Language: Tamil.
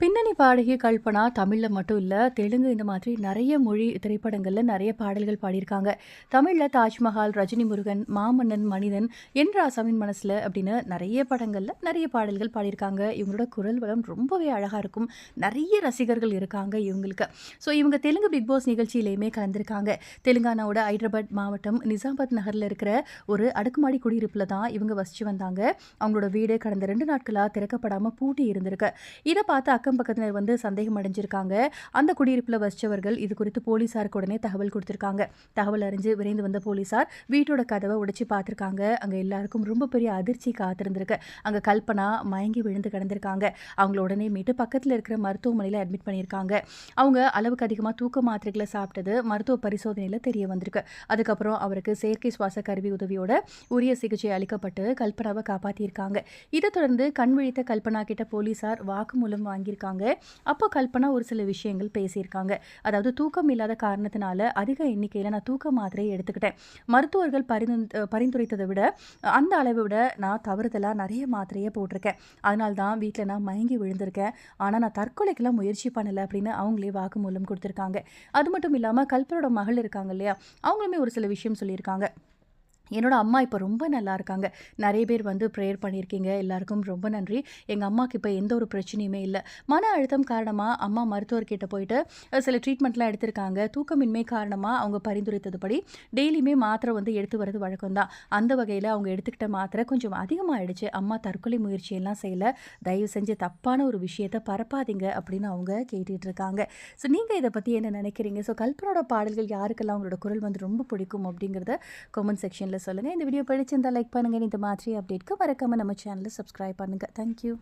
பின்னணி பாடகி கல்பனா தமிழில் மட்டும் இல்லை தெலுங்கு இந்த மாதிரி நிறைய மொழி திரைப்படங்களில் நிறைய பாடல்கள் பாடியிருக்காங்க. தமிழில் தாஜ்மஹால், ரஜினி முருகன், மாமன்னன், மனிதன், என் ராசாவின் மனசில் அப்படின்னு நிறைய படங்களில் நிறைய பாடல்கள் பாடியிருக்காங்க. இவங்களோட குரல் வளம் ரொம்பவே அழகாக இருக்கும். நிறைய ரசிகர்கள் இருக்காங்க இவங்களுக்கு. ஸோ இவங்க தெலுங்கு பிக் பாஸ் நிகழ்ச்சியிலையுமே கலந்திருக்காங்க. தெலுங்கானாவோட ஹைதராபாத் மாவட்டம் நிசாமாபாத் நகரில் இருக்கிற ஒரு அடுக்குமாடி குடியிருப்பில் தான் இவங்க வசித்து வந்தாங்க. அவங்களோட வீடு கடந்த ரெண்டு நாட்களாக திறக்கப்படாமல் பூட்டி இருந்திருக்கு. இதை பார்த்து அக்கம் பக்கத்தினர் வந்து சந்தேகம் அடைஞ்சிருக்காங்க. அந்த குடியிருப்பில் வசித்தவர்கள் இது குறித்து போலீசாருக்கு உடனே தகவல் கொடுத்துருக்காங்க தகவல் அறிஞ்சு விரைந்து வந்த போலீசார் வீட்டோட கதவை உடைச்சி பார்த்துருக்காங்க அங்கே எல்லாருக்கும் ரொம்ப பெரிய அதிர்ச்சி காத்திருந்திருக்கு. அங்கே கல்பனா மயங்கி விழுந்து கிடந்திருக்காங்க. அவங்கள உடனே மீட்டு பக்கத்தில் இருக்கிற மருத்துவமனையில் அட்மிட் பண்ணியிருக்காங்க. அவங்க அளவுக்கு அதிகமாக தூக்க மாத்திரைகளை சாப்பிட்டது மருத்துவ பரிசோதனையில் தெரிய வந்திருக்கு. அதுக்கப்புறம் அவருக்கு செயற்கை சுவாச கருவி உதவியோட உரிய சிகிச்சை அளிக்கப்பட்டு கல்பனாவை காப்பாற்றியிருக்காங்க இதை தொடர்ந்து கண் விழித்த கல்பனா கிட்ட போலீசார் வாக்குமூலம் வாங்கியிருக்காங்க. அப்போ கல்பனா ஒரு சில விஷயங்கள் பேசியிருக்காங்க. அதாவது தூக்கம் இல்லாத காரணத்தினால அதிக எண்ணிக்கையில் நான் தூக்க மாத்திரையை எடுத்துக்கிட்டேன். மருத்துவர்கள் பரிந்து பரிந்துரைத்ததை விட அந்த அளவை விட நான் தவறுதலாக நிறைய மாத்திரையை போட்டிருக்கேன். அதனால தான் வீட்டில் நான் மயங்கி விழுந்திருக்கேன். ஆனால் நான் தற்கொலைக்கெல்லாம் முயற்சி பண்ணலை அப்படின்னு அவங்களே வாக்குமூலம் கொடுத்துருக்காங்க அது மட்டும் இல்லாமல் கல்பனோட மகள் இருக்காங்க இல்லையா? அவங்களுமே ஒரு சில விஷயம் சொல்லியிருக்காங்க. என்னோடய அம்மா இப்போ ரொம்ப நல்லா இருக்காங்க. நிறைய பேர் வந்து ப்ரேயர் பண்ணியிருக்கீங்க. எல்லாருக்கும் ரொம்ப நன்றி. எங்கள் அம்மாக்கு இப்போ எந்த ஒரு பிரச்சனையுமே இல்லை மன அழுத்தம் காரணமாக அம்மா மருத்துவர்கிட்ட போயிட்டு சில ட்ரீட்மெண்ட்லாம் எடுத்திருக்காங்க. தூக்கமின்மை காரணமாக அவங்க பரிந்துரைத்ததுபடி டெய்லியுமே மாத்திரை வந்து எடுத்து வர்றது வழக்கம் தான். அந்த வகையில் அவங்க எடுத்துக்கிட்ட மாத்திரை கொஞ்சம் அதிகமாகிடுச்சு அம்மா தற்கொலை முயற்சியெல்லாம் செய்யல. தயவு செஞ்சு தப்பான ஒரு விஷயத்தை பரப்பாதீங்க அப்படின்னு அவங்க கேட்டுட்டு இருக்காங்க. ஸோ நீங்கள் இதை பற்றி என்ன நினைக்கிறீங்க? ஸோ கல்பனோட பாடல்கள் யாருக்கெல்லாம் அவங்களோட குரல் வந்து ரொம்ப பிடிக்கும் அப்படிங்கிறத கமெண்ட் செக்ஷனில் சொல்லுங்க. இந்த வீடியோ பிடிச்சிருந்தால் லைக் பண்ணுங்க. இந்த மாதிரி அப்டேட்க்கு மறக்காமல் நம்ம சேனலை சப்ஸ்கிரைப் பண்ணுங்க. Thank you.